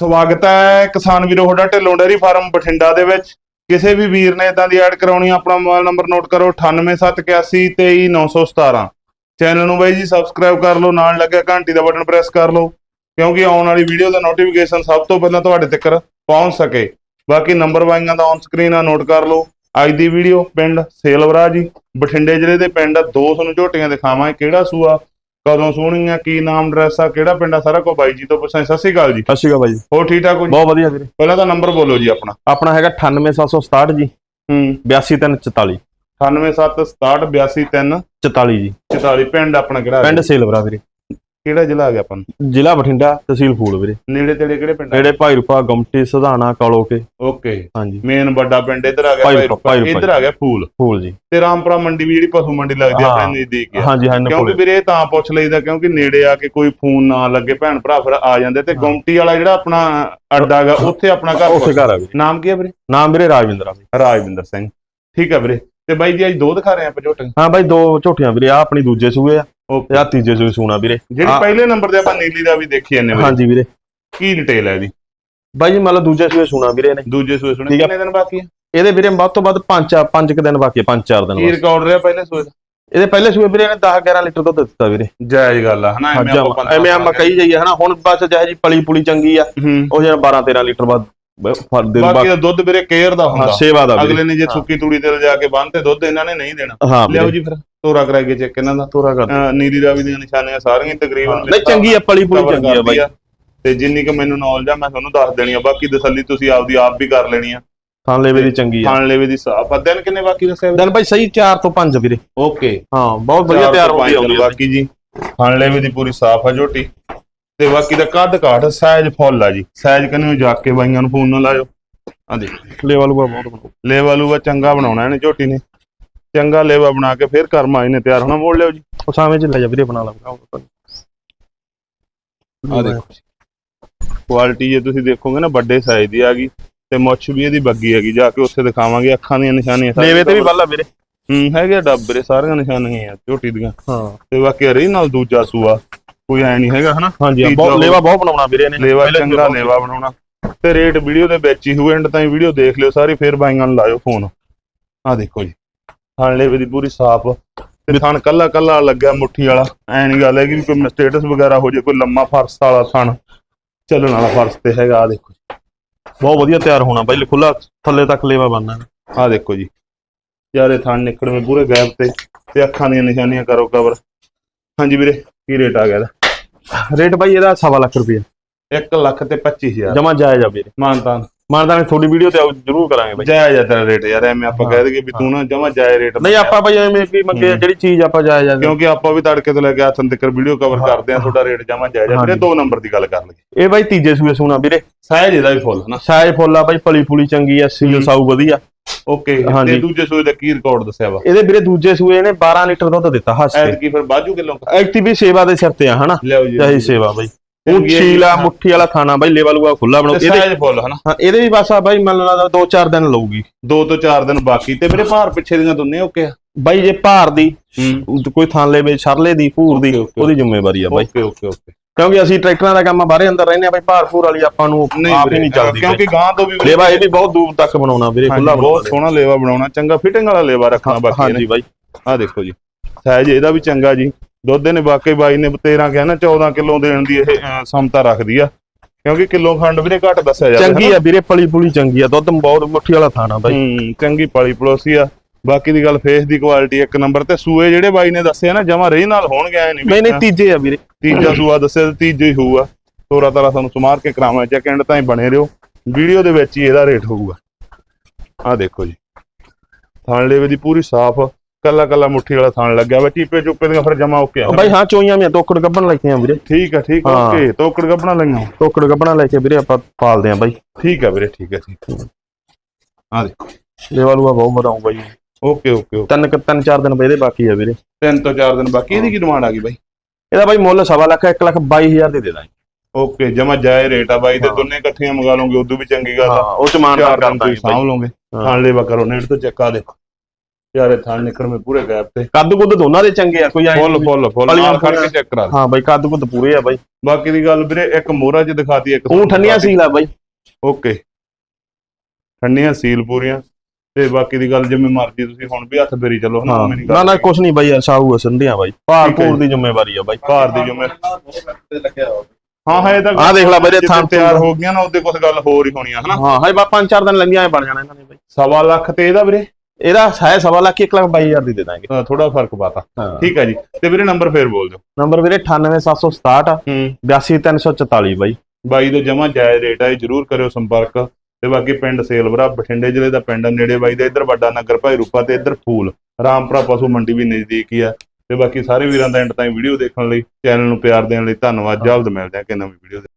ਸਵਾਗਤ ਹੈ ਕਿਸਾਨ ਵੀਰੋ, ਤੁਹਾਡਾ ਢਿੱਲੋਂ ਡੇਅਰੀ ਫਾਰਮ ਬਠਿੰਡਾ ਦੇ ਵਿੱਚ। ਕਿਸੇ ਵੀ ਵੀਰ ਨੇ ਇਦਾਂ ਦੀ ਐਡ ਕਰਾਉਣੀ ਆਪਣਾ ਮੋਬਾਈਲ ਨੰਬਰ ਨੋਟ ਕਰੋ 9871823917 ਚੈਨਲ ਨੂੰ ਬਾਈ ਜੀ ਸਬਸਕ੍ਰਾਈਬ ਕਰ ਲਓ, ਨਾਲ ਲੱਗਿਆ ਘੰਟੀ ਦਾ ਬਟਨ ਪ੍ਰੈਸ ਕਰ ਲਓ, ਕਿਉਂਕਿ ਆਉਣ ਵਾਲੀ ਵੀਡੀਓ ਦਾ ਨੋਟੀਫਿਕੇਸ਼ਨ ਸਭ ਤੋਂ ਪਹਿਲਾਂ ਤੁਹਾਡੇ ਤੱਕ ਪਹੁੰਚ ਸਕੇ। ਬਾਕੀ ਨੰਬਰ ਵਾਈਆਂ ਦਾ ਔਨ ਸਕਰੀਨ ਆ ਨੋਟ ਕਰ ਲਓ। ਅੱਜ ਦੀ ਵੀਡੀਓ, ਪਿੰਡ ਸੇਲਵਰਾ ਜੀ, ਬਠਿੰਡੇ ਜ਼ਿਲ੍ਹੇ ਦੇ ਪਿੰਡ ਦੋ ਤੁਹਾਨੂੰ ਝੋਟੀਆਂ ਦਿਖਾਵਾਂ ਕਿਹੜਾ ਸੂਆ ਕਦੋਂ ਸੋਹਣੀਆਂ ਕੀ ਨਾਮ ਐਡਰੈਸ ਆ ਕਿਹੜਾ ਪਿੰਡ ਆ ਸਾਰਾ ਕੁਝ ਬਾਈ ਜੀ ਤੋਂ ਪੁੱਛਾਂ ਸਤਿ ਸ਼੍ਰੀ ਅਕਾਲ ਜੀ। ਸਤਿ ਸ਼੍ਰੀ ਅਕਾਲ ਬਾਈ ਹੋਰ ਠੀਕ ਠਾਕ ਹੋ ਜੀ? ਬਹੁਤ ਵਧੀਆ ਵੀਰੇ। ਪਹਿਲਾਂ ਤਾਂ ਨੰਬਰ ਬੋਲੋ ਜੀ ਆਪਣਾ। ਆਪਣਾ ਹੈਗਾ 98767 ਜੀ। ਹੂੰ। 82344 9876782 44 ਜੀ। 44 ਪਿੰਡ ਆਪਣਾ ਕਿਹੜਾ ਪਿੰਡ ਸੇਲਵਰਾ ਵੀਰੇ। ਕਿਹੜਾ ਜ਼ਿਲ੍ਹਾ ਆ ਗਿਆ ਆਪਾਂ ਨੂੰ? ਜ਼ਿਲ੍ਹਾ ਬਠਿੰਡਾ ਤਹਿਸੀਲ ਫੂਲ ਵੀਰੇ। ਨੇੜੇ ਤੇੜੇ ਕਿਹੜੇ ਪਿੰਡ ਆ? ਨੇੜੇ ਭਾਈ ਰੂਪਾ ਗਮਟੀ ਸਧਾਣਾ ਕਾਲੋਕੇ। ਓਕੇ। ਹਾਂਜੀ। ਮੇਨ ਵੱਡਾ ਪਿੰਡ ਇੱਧਰ ਆ ਗਿਆ ਭਾਈ ਰੂਪਾ। ਇੱਧਰ ਆ ਗਿਆ ਫੂਲ। ਫੂਲ ਜੀ। ਤੇ ਰਾਮਪੁਰਾ ਮੰਡੀ ਵੀ ਜਿਹੜੀ ਪਸ਼ੂ ਮੰਡੀ ਲੱਗਦੀ ਆ। ਆਪਣੇ ਨਜ਼ਦੀਕ ਆ। ਹਾਂਜੀ ਹਾਂਜੀ ਕਿਉਂਕਿ ਵੀਰੇ ਇਹ ਤਾਂ ਪੁੱਛ ਲਈਦਾ ਕਿਉਂਕਿ ਨੇੜੇ ਆ ਕੇ ਕੋਈ ਫੋਨ ਨਾ ਲੱਗੇ ਭੈਣ ਭਰਾ ਫਿਰ ਆ ਜਾਂਦੇ। ਤੇ। ਗੁੰਮਟੀ ਵਾਲਾ ਜਿਹੜਾ ਆਪਣਾ ਅੱਡਾ ਹੈਗਾ ਉੱਥੇ ਆਪਣਾ ਘਰ ਉਸੇ ਘਰ ਆ ਵੀਰੇ। ਨਾਮ ਕੀ ਹੈ ਵੀਰੇ? ਨਾਮ ਵੀਰੇ ਰਾਜਵਿੰਦਰ ਆ ਰਾਜਵਿੰਦਰ ਸਿੰਘ। ਠੀਕ ਹੈ ਵੀਰੇ। ਤੇ ਬਾਈ ਜੀ ਅੱਜ ਦੋ ਦਿਖਾ ਰਹੇ ਆਪਾਂ ਝੋਟੇ। ਹਾਂ ਬਾਈ ਦੋ ਝੋਟੀਆਂ ਵੀਰੇ ਆ ਆਪਣੀ ਦੂਜੇ ਸੂਏ ਆ। ਓਕੇ ਆ ਤੀਜੇ ਸੂਏ ਸੂਣਾ ਵੀਰੇ। ਜਿਹੜੀ। ਪਹਿਲੇ ਨੰਬਰ ਤੇ ਆਪਾਂ ਨੀਲੀ ਦਾ ਵੀ ਦੇਖੀ ਜਾਂਦੇ ਵੀਰੇ। ਹਾਂਜੀ ਵੀਰੇ। ਕੀ ਡਿਟੇਲ ਹੈ ਇਹਦੀ? ਬਾਈ ਜੀ ਮਤਲਬ ਦੂਜੇ ਸੂਏ ਸੂਣਾ ਵੀਰੇ ਨੇ। ਦੂਜੇ ਸੂਏ ਸੁਣੇ ਠੀਕ ਆ। ਕਿੰਨੇ ਦਿਨ ਬਾਕੀ ਹੈ ਇਹਦੇ ਵੀਰੇ ਵੱਧ ਤੋਂ ਵੱਧ 5 5 ਕੁ ਦਿਨ ਬਾਕੀ 5 4 ਦਿਨ ਕੀ ਬਸ। ਰਿਕਾਰਡ ਰਿਹਾ ਪਹਿਲੇ ਸੂਏ ਦਾ? ਇਹਦੇ ਪਹਿਲੇ ਸੂਏ ਵੀਰੇ ਨੇ 10 11 ਲੀਟਰ ਦੁੱਧ ਦਿੱਤਾ ਵੀਰੇ। ਜਾਇਜ਼ ਗੱਲ ਆ ਹਨਾ? ਐਵੇਂ ਆਪਾਂ ਐਵੇਂ ਆਪਾਂ ਕਹੀ ਜਾਈਏ ਹਨਾ? ਹੁਣ ਬਸ ਜਿਹੇ ਜੀ ਪਲੀ ਪੁਲੀ ਚੰਗੀ ਆ ਹੂੰ। ਉਹ ਜਿਹੜਾ 12 13 ਲੀਟਰ ਬਾਅਦ ਬ- ਫਰ ਦਿਨ ਬਾਕੀ ਬਾਅਦ ਦਾ ਦੁੱਧ ਵੀਰੇ ਕੇਅਰ ਦਾ ਹਾਂ ਹੁੰਦਾ ਸੇਵਾ ਦਾ ਵੀਰੇ। ਅਗਲੇ ਨੇ ਜੇ। ਸੁੱਕੀ ਤੂੜੀ ਤੇ ਲਿਜਾ ਕੇ ਬੰਨ ਤੇ ਦੁੱਧ ਇਹਨਾਂ ਨੇ ਨਹੀਂ ਦੇਣਾ। ਹਾਂ ਲਿਆਓ ਜੀ ਫਿਰ। ਤੋਰਾ ਕਰਾਈਏ ਚੈੱਕ ਇਹਨਾਂ ਦਾ ਤੋਰਾ ਕਰ ਅਹ ਨੀਲੀ ਰਾਵੀ ਦੀਆਂ ਨਿਸ਼ਾਨੀਆਂ ਸਾਰੀਆਂ ਹੀ ਤਕਰੀਬਨ ਨਹੀਂ ਚੰਗੀ ਆ ਪਲੀ cover ਚੰਗੀ ਆ ਕਰਦੀ ਬਾਈ। ਤੇ ਜਿੰਨੀ ਕਿ ਮੈਨੂੰ ਨੌਲੇਜ ਆ ਮੈਂ ਤੁਹਾਨੂੰ ਦੱਸ ਦੇਣੀ ਆ। ਬਾਕੀ ਤਸੱਲੀ ਤੁਸੀਂ ਆਪਦੀ ਆਪ ਵੀ ਕਰ ਲੈਣੀ ਆ। ਥਾਂ ਲੈਵੇ ਦੀ ਚੰਗੀ ਆ। ਖਾਣ ਲੈਵੇ ਦੀ ਸਾਫ਼ ਆ ਦਿਨ ਕਿੰਨੇ ਬਾਕੀ ਦੱਸਿਆ ਦਿਨ ਬਾਈ ਸਹੀ 4 ਤੋਂ 5 ਵੀਰੇ। ਓਕੇ ਹਾਂ ਬਹੁਤ ਵਧੀਆ ਤਿਆਰ ਹੋ ਗਈ ਬਾਕੀ ਜੀ। ਖਾਣ ਲੈਵੇ ਦੀ ਪੂਰੀ ਸਾਫ਼ ਆ ਝੋਟੀ। ਤੇ ਬਾਕੀ ਦਾ ਕੱਦ ਕਾਠ ਸਾਈਜ਼ ਫੁੱਲ ਆ ਜੀ। ਸਾਈਜ਼ ਕੰਨਿਓ ਜਾ ਕੇ ਬਾਈਆਂ ਨੂੰ ਫੋਨ ਨਾ ਲਾਇਓ। ਆ ਦੇਖ। ਲੈਵਲ ਬਹੁਤ ਬਣਾਓ। ਲੇਵਾ ਲੂਵਾ ਚੰਗਾ ਬਣਾਉਣਾ ਇਹਨੇ ਝੋਟੀ ਨੇ। ਚੰਗਾ ਲੇਵਾ ਬਣਾ ਕੇ ਫਿਰ ਘਰ ਮਾਈ ਨੇ ਤਿਆਰ ਹੋਣਾ। ਮੋੜ ਲਿਓ ਜੀ। ਉਹ ਸਾਵੇਂ ਚ ਲੈ ਜਾ ਵੀਰੇ ਬਣਾ ਲਾ ਆ ਦੇਖੋ ਕੁਆਲਿਟੀ ਜੇ ਤੁਸੀਂ ਦੇਖੋਗੇ ਨਾ ਵੱਡੇ ਸਾਈਜ਼ ਦੀ ਆ ਗਈ ਤੇ ਮੁੱਛ ਵੀ ਇਹਦੀ ਬੱਗੀ ਹੈਗੀ ਜਾ ਕੇ ਉੱਥੇ ਦਿਖਾਵਾਂਗੇ ਅੱਖਾਂ ਦੀਆਂ ਨਿਸ਼ਾਨੀਆਂ ਲੈਵੇ ਤੇ ਵੀ ਬੱਲਾ ਵੀਰੇ। ਹੂੰ ਹੈਗੇ ਡੱਬਰੇ ਸਾਰੀਆਂ ਨਿਸ਼ਾਨੀਆਂ ਆ ਝੋਟੀ ਦੀਆਂ। ਹਾਂ। ਤੇ ਬਾਕੀ ਹਰੀ ਨਾਲ ਦੂਜਾ ਸੂਆ ਕੋਈ ਐ ਨਹੀਂ ਹੈਗਾ ਹਨਾ? ਹਾਂਜੀ ਬਹੁਤ ਲੈਵਾ ਬਹੁਤ ਬਣਾਉਣਾ ਵੀਰੇ ਨੇ ਲੇਵਾ ਚੰਗਾ ਲੇਵਾ ਬਣਾਉਣਾ। ਤੇ ਰੇਟ ਵੀਡੀਓ ਦੇ ਵਿੱਚ ਹੀ ਹੋਊ ਐਂਡ ਤਾਈਂ ਵੀਡੀਓ ਦੇਖ ਲਿਓ ਸਾਰੀ ਫੇਰ ਬਾਈਆਂ ਨੂੰ ਲਾਇਓ ਫੋਨ ਆ ਦੇਖੋ ਜੀ। ਥਣ ਲੇਵੇ ਦੀ ਪੂਰੀ ਸਾਫ਼। ਤੇ ਥਣ ਕੱਲਾ ਕੱਲਾ ਲੱਗਿਆ ਮੁੱਠੀ ਵਾਲਾ। ਐ ਨਹੀਂ ਗੱਲ ਹੈਗੀ ਵੀ ਕੋਈ ਸਟੇਟਸ ਵਗੈਰਾ ਹੋ ਜੇ ਕੋਈ ਲੰਮਾ ਫਰਸ ਵਾਲਾ ਥਣ ਚੱਲਣ ਵਾਲਾ ਫਰਸ ਤੇ ਹੈਗਾ ਆ ਦੇਖੋ ਬਹੁਤ ਵਧੀਆ ਤਿਆਰ ਹੋਣਾ ਬਾਈ ਖੁੱਲਾ ਥੱਲੇ ਤੱਕ ਲੈਵਾ ਬਣਨਾ। ਆ ਦੇਖੋ ਜੀ। ਯਾਰੇ ਥਣ ਨਿਕੜਵੇਂ ਪੂਰੇ ਗੈਪ ਤੇ ਤੇ ਅੱਖਾਂ ਦੀਆਂ ਨਿਸ਼ਾਨੀਆਂ ਕਰੋ ਕਵਰ ਹਾਂਜੀ ਵੀਰੇ ਕੀ ਰੇਟ ਆ ਗਿਆ ਇਹਦਾ? ਰੇਟ ਬਾਈ ਇਹਦਾ 1.5 ਲੱਖ ਰੁਪਏ 1 ਲੱਖ ਤੇ 25000 ਜਮਾ ਜਾਇਜ਼ ਆ ਵੀਰੇ। ਮਾਨਤਾਨ। ਮਾਨਦਾਨੇ ਤੁਹਾਡੀ ਵੀਡੀਓ ਤੇ ਆਊ ਜ਼ਰੂਰ ਕਰਾਂਗੇ ਬਾਈ। ਜਾਇਜ਼ ਆ ਤੇਰਾ ਰੇਟ ਯਾਰ ਐਵੇਂ ਆਪਾਂ ਕਹਿ ਦਈਏ ਵੀ ਤੂੰ ਨਾ ਜਮਾ ਜਾਇਜ਼ ਰੇਟ ਨਹੀਂ ਆਪਾਂ ਬਾਈ ਐਵੇਂ ਵੀ ਮੰਗੇ ਜਿਹੜੀ ਚੀਜ਼ ਆਪਾਂ ਜਾਇਜ਼ ਆ ਕਿਉਂਕਿ ਆਪਾਂ ਵੀ ਤੜਕੇ ਤੋਂ ਲੈ ਕੇ ਹੱਥਾਂ ਤੱਕ ਵੀਡੀਓ ਕਵਰ ਕਰਦੇ ਆ ਤੁਹਾਡਾ ਰੇਟ ਜਮਾ ਜਾਇਜ਼ ਆ ਵੀਰੇ। ਦੋ ਨੰਬਰ ਦੀ ਗੱਲ ਕਰ ਲਈਏ ਇਹ ਬਾਈ ਤੀਜੇ ਸੂਏ ਸੂਣਾ ਵੀਰੇ। ਸਾਇਜ਼ ਇਹਦਾ ਵੀ ਫੁੱਲ ਹਨਾ ਸਾਇਜ਼ ਫੁੱਲਾ ਬਾਈ ਪਲੀ ਪੁਲੀ ਚੰਗੀ ਆ ਸੀਲ। ਸਾਊ ਵਧੀਆ। ਓਕੇ। ਤੇ ਦੂਜੇ ਸੂਏ ਦਾ ਕੀ ਰਿਕਾਰਡ ਦੱਸਿਆ ਵਾ? ਇਹਦੇ ਵੀਰੇ ਦੂਜੇ ਸੂਏ ਨੇ 12 ਲੀਟਰ ਦੁੱਧ ਦਿੱਤਾ ਹੱਸ ਐਤ ਕੇ। ਕੀ ਫਿਰ ਬਾਜੂ ਕਿਲੋ? ਐਕਟਿਵੀ ਸੇਵਾ ਦੇ ਸਿਰ ਤੇ ਆ ਹਨਾ? ਜੀ। ਚਾਹੀ ਸੇਵਾ ਬਾਈ। ਉਹ। ਛੀਲਾ ਮੁੱਠੀ ਵਾਲਾ ਖਾਣਾ ਬਾਈ ਲੈਵਲ ਲੂਆ ਖੁੱਲਾ ਬਣਾਓ। ਸਾਇਜ਼ ਫੁੱਲ ਹਨਾ। ਹਾਂ ਇਹਦੇ ਵੀ ਬਸ ਆ ਬਾਈ ਮੈਨੂੰ ਲੱਗਦਾ 2-4 ਦਿਨ ਲਊਗੀ। ਦੋ ਤੋਂ ਚਾਰ ਦਿਨ ਬਾਕੀ। ਤੇ ਵੀਰੇ ਭਾਰ ਪਿੱਛੇ ਦੀਆਂ ਦੁੰਨੇ ਓਕੇ ਆ? ਬਾਈ ਜੇ ਭਾਰ ਦੀ ਕੋਈ ਥਾਂਲੇ ਵਿੱਚ ਸਰਲੇ ਦੀ ਭੂਰ ਦੀ. ਉਹਦੀ ਜ਼ਿੰਮੇਵਾਰੀ ਆ ਬਾਈ। Okay okay okay. ਕਿਉਂਕਿ ਅਸੀਂ ਟਰੈਕਟਰਾਂ ਦਾ ਕੰਮ ਬਾਹਰੇ ਅੰਦਰ ਰਹਿੰਦੇ ਆ ਬਾਈ ਭਾਰ ਭੂਰ ਵਾਲੀ ਆਪਾਂ ਨੂੰ ਆਪ ਹੀ ਨਹੀਂ ਚੱਲਦੀ ਕਿਉਂਕਿ ਗਾਂ ਤੋਂ ਵੀ ਲੇਵਾ ਇਹ ਵੀ ਬਹੁਤ ਦੂਰ ਤੱਕ ਬਣਾਉਣਾ ਵੀਰੇ ਖੁੱਲਾ ਬਹੁਤ ਸੋਹਣਾ ਲੇਵਾ ਬਣਾਉਣਾ ਚੰਗਾ ਫਿਟਿੰਗ ਵਾਲਾ ਲੇਵਾ ਰੱਖਣਾ ਬਾਕੀ ਹਾਂਜੀ ਬਾਈ। ਆ ਦੇਖੋ ਜੀ। ਸਾਈਜ਼ ਇਹਦਾ ਵੀ ਚੰਗਾ ਜੀ। ਦੁੱਧ ਨੇ ਵਾਕਈ ਬਾਈ ਨੇ 13 ਕਿਹਾ ਨਾ 14 ਕਿਲੋ ਦੇਣ ਦੀ ਇਹ ਸਮਤਾ ਰੱਖਦੀ ਆ। ਕਿਉਂਕਿ ਕਿਲੋ ਖੰਡ ਵੀਰੇ ਘੱਟ ਦੱਸਿਆ ਜਾਂਦਾ ਚੰਗੀ ਆ ਵੀਰੇ ਪਲੀ ਪੁਲੀ ਚੰਗੀ ਆ ਦੁੱਧ ਬਹੁਤ ਮੁੱਠੀ ਵਾਲਾ ਥਾਣਾ ਬਾਈ। ਹੂੰ ਚੰਗੀ ਪਾਲੀ ਪਲੋਸੀ ਆ। ਬਾਕੀ ਦੀ ਗੱਲ ਫੇਸ ਦੀ ਕੁਆਲਿਟੀ ਇੱਕ ਨੰਬਰ ਤੇ ਸੂਏ ਜਿਹੜੇ ਬਾਈ ਨੇ ਦੱਸਿਆ ਨਾ ਜਮਾ ਰੇ ਨਾਲ ਹੋਣਗੇ ਐ ਨਹੀਂ ਨਹੀਂ ਨਹੀਂ ਤੀਜੇ ਆ ਵੀਰੇ। ਤੀਜਾ ਸੂਆ ਦੱਸਿਆ ਤੇ ਤੀਜਾ ਹੀ ਹੋਊਗਾ। ਤੋਰਾ ਤਾਰਾ ਤੁਹਾਨੂੰ ਸਮਾਰ ਕੇ ਕਰਾਵਾਂ ਚੈੱਕ ਐਂਡ ਤਾਂ ਹੀ ਬਣੇ ਰਹੋ। ਵੀਡੀਓ ਦੇ ਵਿੱਚ ਹੀ ਇਹਦਾ ਰੇਟ ਹੋਊਗਾ। ਆ ਦੇਖੋ ਜੀ। ਥਾਣ ਲੇਵੇ ਦੀ ਪੂਰੀ ਸਾਫ਼ ਕੱਲਾ ਕੱਲਾ ਮੁੱਠੀ ਵਾਲਾ ਥਾਣ ਲੱਗਿਆ ਵਾ ਟੀਪੇ ਚੁੱਪੇ ਦੀਆਂ ਫਿਰ ਜਮਾ ਓਕੇ ਆ। ਬਾਈ ਹਾਂ ਚੋਈਆਂ ਵੀ ਤੋਕੜ ਗੱਬਣ ਲੈ ਕੇ ਆ ਵੀਰੇ। ਠੀਕ ਆ ਠੀਕ ਆ ਹਾਂ। ਓਕੇ ਤੋਕੜ ਗੱਪਣਾ ਲਈਆਂ। ਤੋਕੜ ਗੱਬਣਾ ਲੈ ਕੇ ਵੀਰੇ ਆਪਾਂ ਪਾਲਦੇ ਆ ਬਾਈ। ਠੀਕ ਆ ਵੀਰੇ ਠੀਕ ਆ ਠੀਕ ਆ। ਆ ਦੇਖੋ। ਲੇਵਾ ਲੂਆ ਬਹੁਤ ਵਧਾਉ ਬਾਈ। Okay okay okay. ਤਿੰਨ ਕੁ- ਤਿੰਨ ਚਾਰ ਦਿਨ ਬਈਦੇ ਬਾਕੀ ਆ ਵੀਰੇ। ਤਿੰਨ ਤੋਂ ਚਾਰ ਦਿਨ ਬਾਕੀ ਇਹਦੀ ਕੀ ਡਿਮਾਂਡ ਆ ਗਈ ਬਾਈ? ਇਹਦਾ ਬਾਈ ਮੁੱਲ ਸਵਾ ਲੱਖ 1 ਲੱਖ 22000 ਦੇ ਦੇ ਦਾਂਗੇ। ਓਕੇ ਜਮਾ ਜਾਏ ਰੇਟ ਆ ਬਾਈ ਤੇ। ਦੋਨੇ ਇਕੱਠੀਆਂ ਮੰਗਾ ਲਓਗੇ ਉਦੋਂ ਵੀ ਚੰਗੀ ਗੱਲ ਆ। ਉਹ ਚ ਮਾਨ ਚਾਰ ਦਿਨ ਤੁਸੀਂ ਸਾਂਭ ਲਓਗੇ। ਹਾਂ। ਖਾਣ ਲੇਵਾ ਕਰੋ ਨੇੜ ਤੋਂ ਚੱਕਾ ਦੇਖੋ। ਯਾਰ ਇਹ ਥਣ ਨਿਕਲਵੇਂ ਪੂਰੇ ਗੈਪ ਤੇ। ਕੱਦ ਕੁੱਦ ਦੋਨਾਂ ਦੇ ਚੰਗੇ ਆ ਕੋਈ ਐਂ ਫੁੱਲ ਨੀ। ਫੁੱਲ ਫੁੱਲ ਪਲੀਆਂ ਨਾਲ ਖੜ ਕੇ। ਚੈੱਕ ਕਰਾ। ਹਾਂ ਬਾਈ ਕੱਦ ਕੁੱਦ ਪੂਰੇ ਆ ਬਾਈ। ਬਾਕੀ ਦੀ ਗੱਲ ਵੀਰੇ ਇੱਕ ਮੋਹਰਾ ਚ ਦਿਖਾਤੀ ਇੱਕ ਉਹ ਠੰਡੀਆਂ ਸੀਲ ਆ ਬਾਈ। ਓਕੇ। ਠੰਡੀਆਂ ਸੀਲ ਪੂਰੀਆਂ। ਤੇ ਬਾਕੀ ਦੀ ਗੱਲ ਜਿਵੇਂ ਮਰਜ਼ੀ ਤੁਸੀਂ ਹੁਣ ਵੀ ਹੱਥ ਫੇਰੀ ਚੱਲੋ ਹਾਂ। ਮੇਰੀ ਨਾ ਗੱਲ। ਨਾ ਕੁਛ ਨਹੀਂ ਬਾਈ ਆ ਸੰਧੀਆਂ ਬਾਈ। ਭਾਰ ਹੈ ਪੂਰ ਦੀ ਜ਼ਿੰਮੇਵਾਰੀ ਆ ਬਾਈ। ਭਾਰ ਦੀ ਜਿਵੇਂ ਹਾਂ ਹਾਂ ਇਹ ਤਾਂ ਆਹ ਦੇਖ ਲੈ ਬਾਈ, ਥਣ ਤਿਆਰ ਹੋ ਗਈਆਂ ਨਾ ਉਹਦੇ ਕੁਝ ਗੱਲ ਹੋਰ ਹੀ ਹੋਣੀਆਂ ਹਨਾ? ਹਾਂ ਹਾਏ ਬਾ ਪੰਜ ਚਾਰ ਦਿਨ ਲੰਘਿਆ ਐ ਬਣ ਜਾਣਾ ਇਹਨਾਂ ਨੇ ਬਾਈ। ਸਵਾ ਲੱਖ ਤੇ ਇਹਦਾ ਵੀਰੇ। ਇਹਦਾ ਹੈ ਸਵਾ ਲੱਖ 1 ਲੱਖ 22000 ਦੀ ਦੇ ਦਾਂਗੇ। ਥੋੜਾ ਫ਼ਰਕ ਪਾਤਾ। ਹਾਂ। ਠੀਕ ਹੈ ਜੀ। ਤੇ ਵੀਰੇ ਨੰਬਰ ਫੇਰ ਬੋਲ ਦਿਓ। ਨੰਬਰ ਵੀਰੇ 98767 ਹੂੰ। 82344 ਬਾਈ। ਬਾਈ ਦਾ ਜਮਾ ਜਾਇਜ਼ ਰੇਟ ਹੈ ਜਰੂਰ ਕਰਿਓ ਸੰਪਰਕ। ਤੇ ਬਾਕੀ ਪਿੰਡ ਸੇਲਵਰਾ ਬਠਿੰਡੇ ਜ਼ਿਲ੍ਹੇ ਦਾ ਪਿੰਡ ਆ, ਨੇੜੇ ਬਾਈ ਦਾ ਇੱਧਰ ਵੱਡਾ ਨਗਰ ਭਾਈ ਰੂਪਾ ਤੇ ਇੱਧਰ ਫੂਲ। ਰਾਮਪੁਰਾ ਪਸ਼ੂ ਮੰਡੀ ਵੀ ਨਜ਼ਦੀਕ ਹੀ ਆ। ਤੇ ਬਾਕੀ ਸਾਰੇ ਵੀਰਾਂ ਦਾ ਐਂਡ ਤਾਈਂ ਵੀਡੀਓ ਦੇਖਣ ਲਈ ਚੈਨਲ ਨੂੰ ਪਿਆਰ ਦੇਣ ਲਈ ਧੰਨਵਾਦ। ਜਲਦ ਮਿਲਦੇ ਹਾਂ ਕਿ ਨਵੀਂ ਵੀਡੀਓ